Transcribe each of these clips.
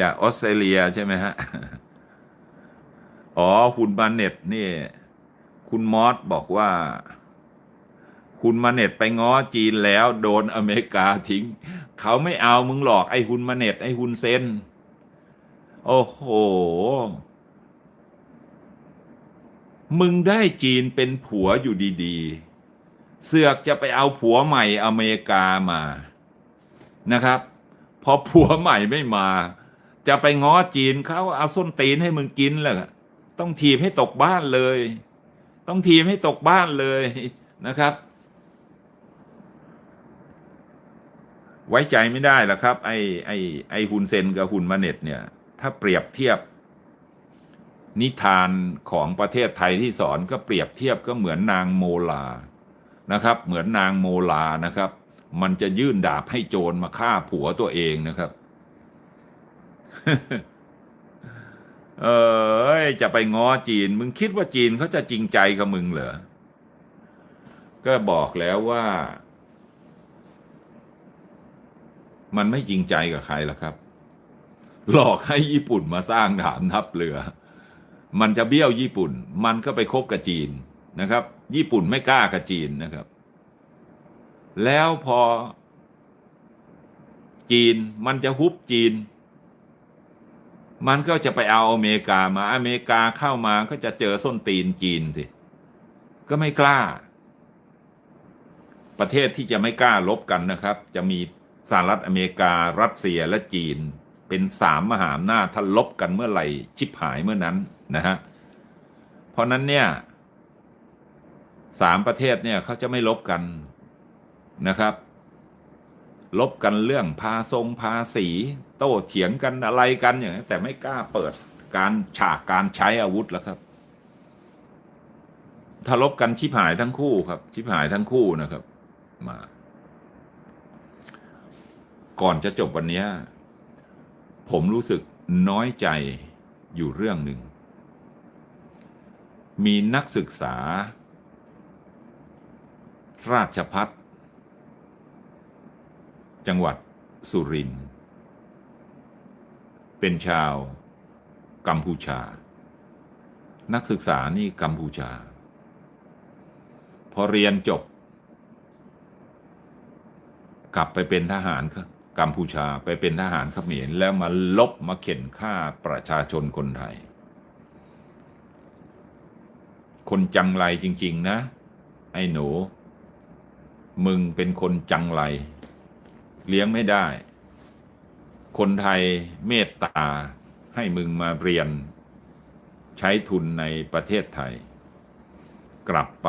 จากออสเตรเลียใช่ไหมฮะ อ๋อ คุณมาเน็ตนี่ คุณมอสบอกว่า คุณมาเน็ตไปง้อจีนแล้ว โดนอเมริกาทิ้ง เขาไม่เอามึงหลอกไอ้คุณมาเน็ต ไอ้คุณเซน โอ้โห มึงได้จีนเป็นผัวอยู่ดีๆ เสือกจะไปเอาผัวใหม่อเมริกามานะครับ พอผัวใหม่ไม่มา จะไปง้อจีนเขาเอาส้นตีนให้มึงกินแหละต้องทีบให้ตกบ้านเลย ต้องทีบให้ตกบ้านเลยนะครับ ไว้ใจไม่ได้ละครับ ไอ้ไอ้ไอ้ฮุนเซนกับฮุนมาเน็ตเนี่ย ถ้าเปรียบเทียบ นิทานของประเทศไทยที่สอนก็เปรียบเทียบก็เหมือนนางโมลานะครับ เหมือนนางโมลานะครับ มันจะยื่นดาบให้โจรมาฆ่าผัวตัวเองนะครับ เออจะไปง้อจีน มึงคิดว่าจีนเขาจะจริงใจกับมึงเหรอ ก็บอกแล้วว่า มันไม่จริงใจกับใครหรอกครับ หลอกให้ญี่ปุ่นมาสร้างฐานทัพเรือ มันจะเบี้ยวญี่ปุ่น มันก็ไปคบกับจีนนะครับ ญี่ปุ่นไม่กล้ากับจีนนะครับ แล้วพอจีนมันจะฮุบจีน มันก็จะไปเอาอเมริกามาอเมริกาเข้ามาก็จะเจอส้นตีนจีนสิ ก็ไม่กล้า ประเทศที่จะไม่กล้าลบกันนะครับ จะมีสหรัฐอเมริกา รัสเซียและจีน เป็นสามมหาอำนาจถ้าลบกันเมื่อไหร่ชิบหายเมื่อนั้นนะฮะ เพราะนั้นเนี่ยสามประเทศเนี่ยเขาจะไม่ลบกันนะครับ ลบกันเรื่องภาทรงภาษี ต้เถียงกันอะไรกันอย่างนี้แต่ไม่กล้าเปิดการฉากการใช้อาวุธแล้วครับถ้าลบกันชิบหายทั้งคู่ครับ ชิบหายทั้งคู่นะครับ มา ก่อนจะจบวันนี้ ผมรู้สึกน้อยใจอยู่เรื่องหนึ่ง มีนักศึกษา ราชพัฒจังหวัดสุรินทร์ เป็นชาวกัมพูชา นักศึกษานี่กัมพูชา พอเรียนจบ กลับไปเป็นทหารกัมพูชาไปเป็นทหารเขมรแล้วมาลบมาเข็นฆ่าประชาชนคนไทย คนจังไรจริง ๆ นะ ไอ้หนู มึงเป็นคนจังไร เลี้ยงไม่ได้ คนไทยเมตตาให้มึงมาเรียนใช้ทุนในประเทศไทย กลับไป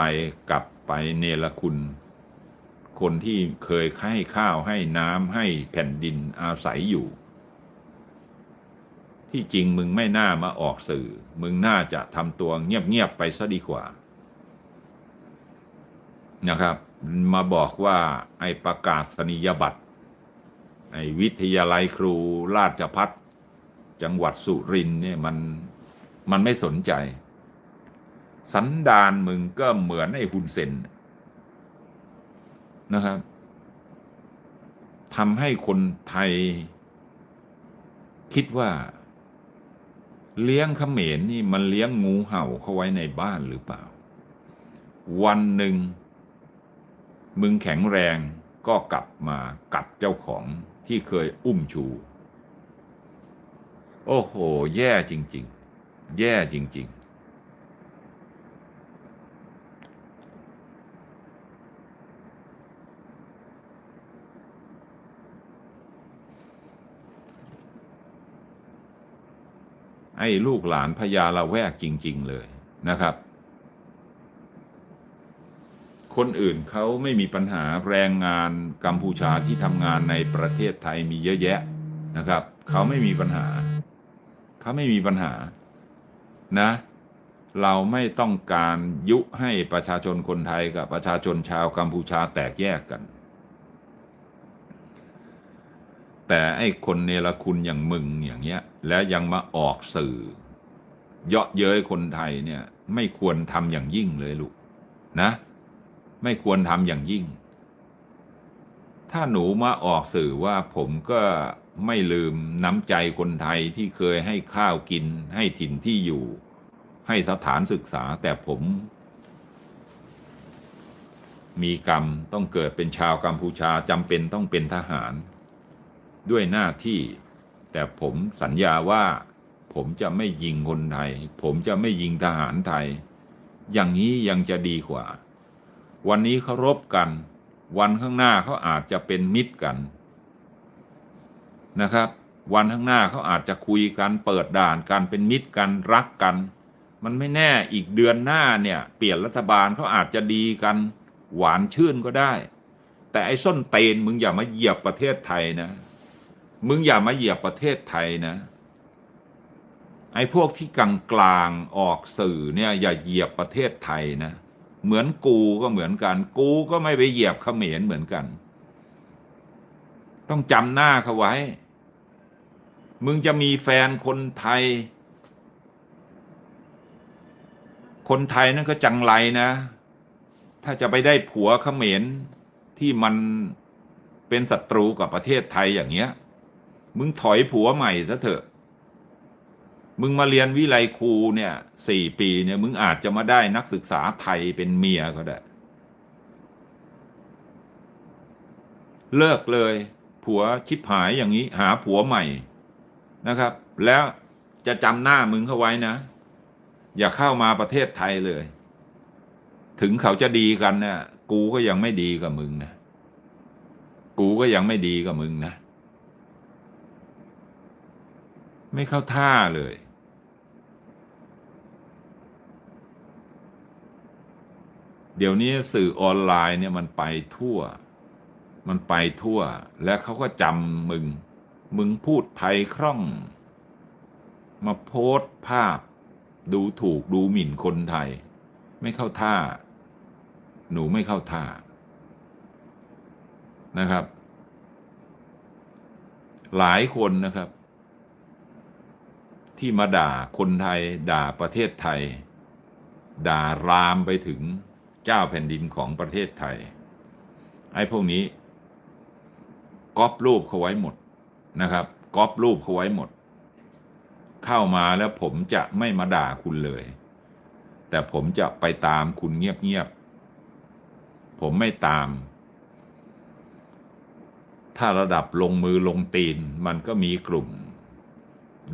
กลับไปเนรคุณ คนที่เคยให้ข้าวให้น้ำให้แผ่นดินอาศัยอยู่ ที่จริงมึงไม่น่ามาออกสื่อ มึงน่าจะทำตัวเงียบ ๆ ไปซะดีกว่า นะครับ มาบอกว่าไอ้ประกาศนียบัตร ไอ้วิทยาลัยครูราชพัฒจังหวัดสุรินทร์เนี่ยมันมันไม่สนใจ สันดานมึงก็เหมือนไอ้ฮุนเซนนะครับทำให้คนไทย คิดว่า เลี้ยงเขมรนี่มันเลี้ยงงูเห่าเข้าไว้ในบ้านหรือเปล่า วันหนึ่ง มึงแข็งแรงก็กลับมากัดเจ้าของ ที่เคยอุ้มชู โอ้โห แย่จริง ๆ แย่จริงๆไอ้ลูกหลานพญาละแวกจริง ๆ เลยนะครับ คนอื่นเขาไม่มีปัญหาแรงงานกัมพูชาที่ทำงานในประเทศไทยมีเยอะแยะนะครับเขาไม่มีปัญหาเขาไม่มีปัญหานะ เราไม่ต้องการยุให้ประชาชนคนไทยกับประชาชนชาวกัมพูชาแตกแยกกัน แต่ไอ้คนเนรคุณอย่างมึงอย่างเงี้ย แล้วยังมาออกสื่อ เยาะเย้ยคนไทยเนี่ย ไม่ควรทำอย่างยิ่งเลยลูกนะ ไม่ควรทำอย่างยิ่ง ถ้าหนูมาออกสื่อว่าผมก็ไม่ลืมน้ำใจคนไทยที่เคยให้ข้าวกิน ให้ถิ่นที่อยู่ ให้สถานศึกษาแต่ผม มีกรรมต้องเกิดเป็นชาวกัมพูชาจำเป็นต้องเป็นทหาร ด้วยหน้าที่ แต่ผมสัญญาว่า ผมจะไม่ยิงคนไทย ผมจะไม่ยิงทหารไทย อย่างนี้ยังจะดีกว่า วันนี้เขารบกัน วันข้างหน้าเขาอาจจะเป็นมิตรกันนะครับ วันข้างหน้าเขาอาจจะคุยกันเปิดด่านกันเป็นมิตรกันรักกัน มันไม่แน่อีกเดือนหน้าเนี่ย เปลี่ยนรัฐบาลเขาอาจจะดีกัน หวานชื่นก็ได้ แต่ไอ้ส้นเตนมึงอย่ามาเหยียบประเทศไทยนะ มึงอย่ามาเหยียบประเทศไทยนะไอ้พวกที่กลางกลางออกสื่อเนี่ยอย่าเหยียบประเทศไทยนะ เหมือนกูก็เหมือนกัน กูก็ไม่ไปเหยียบเขมรเหมือนกัน ต้องจำหน้าเขาไว้ มึงจะมีแฟนคนไทย คนไทยนั่นก็จังไรนะ ถ้าจะไปได้ผัวเขมรที่มันเป็นศัตรูกับประเทศไทยอย่างเงี้ย มึงถอยผัวใหม่ซะเถอะ มึงมาเรียนวิไลครูเนี่ยสี่ปีเนี่ยมึงอาจจะมาได้นักศึกษาไทยเป็นเมียก็ได้ เลิกเลย ผัวชิบหายอย่างนี้ หาผัวใหม่นะครับ แล้วจะจำหน้ามึงเข้าไว้นะ อย่าเข้ามาประเทศไทยเลย ถึงเขาจะดีกันเนะี่ยกูก็ยังไม่ดีกับมึงนะ กูก็ยังไม่ดีกับมึงนะ ไม่เข้าท่าเลย เดี๋ยวนี้สื่อออนไลน์เนี่ยมันไปทั่ว มันไปทั่ว และเขาก็จำมึง มึงพูดไทยคล่อง มาโพสต์ภาพ ดูถูกดูหมิ่นคนไทย ไม่เข้าท่า หนูไม่เข้าท่านะครับ หลายคนนะครับ ที่มาด่าคนไทย ด่าประเทศไทย ด่ารามไปถึง เจ้าแผ่นดินของประเทศไทย ไอ้พวกนี้ก๊อปรูปเขาไว้หมดนะครับก๊อปรูปเขาไว้หมด เข้ามาแล้วผมจะไม่มาด่าคุณเลย แต่ผมจะไปตามคุณเงียบๆผมไม่ตาม ถ้าระดับลงมือลงตีนมันก็มีกลุ่ม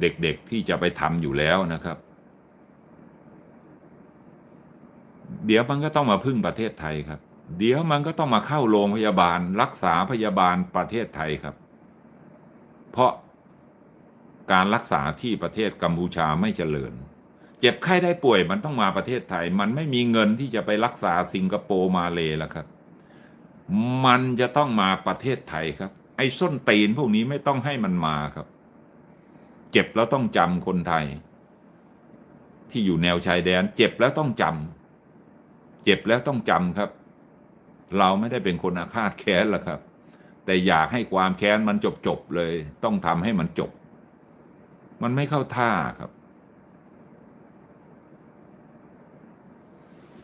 เด็กๆที่จะไปทำอยู่แล้วนะครับ เดี๋ยวมันก็ต้องมาพึ่งประเทศไทยครับ เดี๋ยวมันก็ต้องมาเข้าโรงพยาบาล รักษาพยาบาลประเทศไทยครับ เพราะการรักษาที่ประเทศกัมพูชาไม่เจริญ เจ็บไข้ได้ป่วยมันต้องมาประเทศไทย มันไม่มีเงินที่จะไปรักษาสิงคโปร์มาเลยแล้วครับ มันจะต้องมาประเทศไทยครับ ไอ้ส้นตีนพวกนี้ไม่ต้องให้มันมาครับ เจ็บแล้วต้องจำคนไทย ที่อยู่แนวชายแดน เจ็บแล้วต้องจำ เจ็บแล้วต้องจำครับ เราไม่ได้เป็นคนอาฆาตแค้นหรอกครับ แต่อยากให้ความแค้นมันจบจบเลย ต้องทำให้มันจบ มันไม่เข้าท่าครับ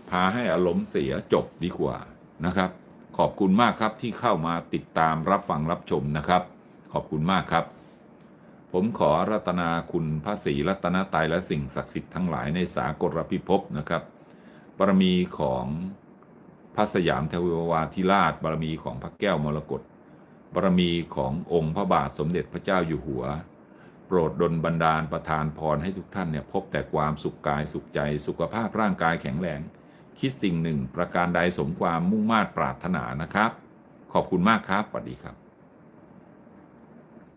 พาให้อารมณ์เสียจบดีกว่านะครับ ขอบคุณมากครับที่เข้ามาติดตามรับฟังรับชมนะครับ ขอบคุณมากครับผมขอรัตนาคุณพระศรีรัตนตรัยและสิ่งศักดิ์สิทธิ์ทั้งหลายในสากลพิภพนะครับ บารมีของพระสยามเทววาธิราช บารมีของพระแก้วมรกตบารมีขององค์พระบาทสมเด็จพระเจ้าอยู่หัว โปรดดลบันดาลประทานพรให้ทุกท่านเนี่ยพบแต่ความสุขกายสุขใจสุขภาพร่างกายแข็งแรง คิดสิ่งหนึ่ง ประการใดสมความมุ่งมา่ปรารถนานะครับ ขอบคุณมากครับสวัสดีครับ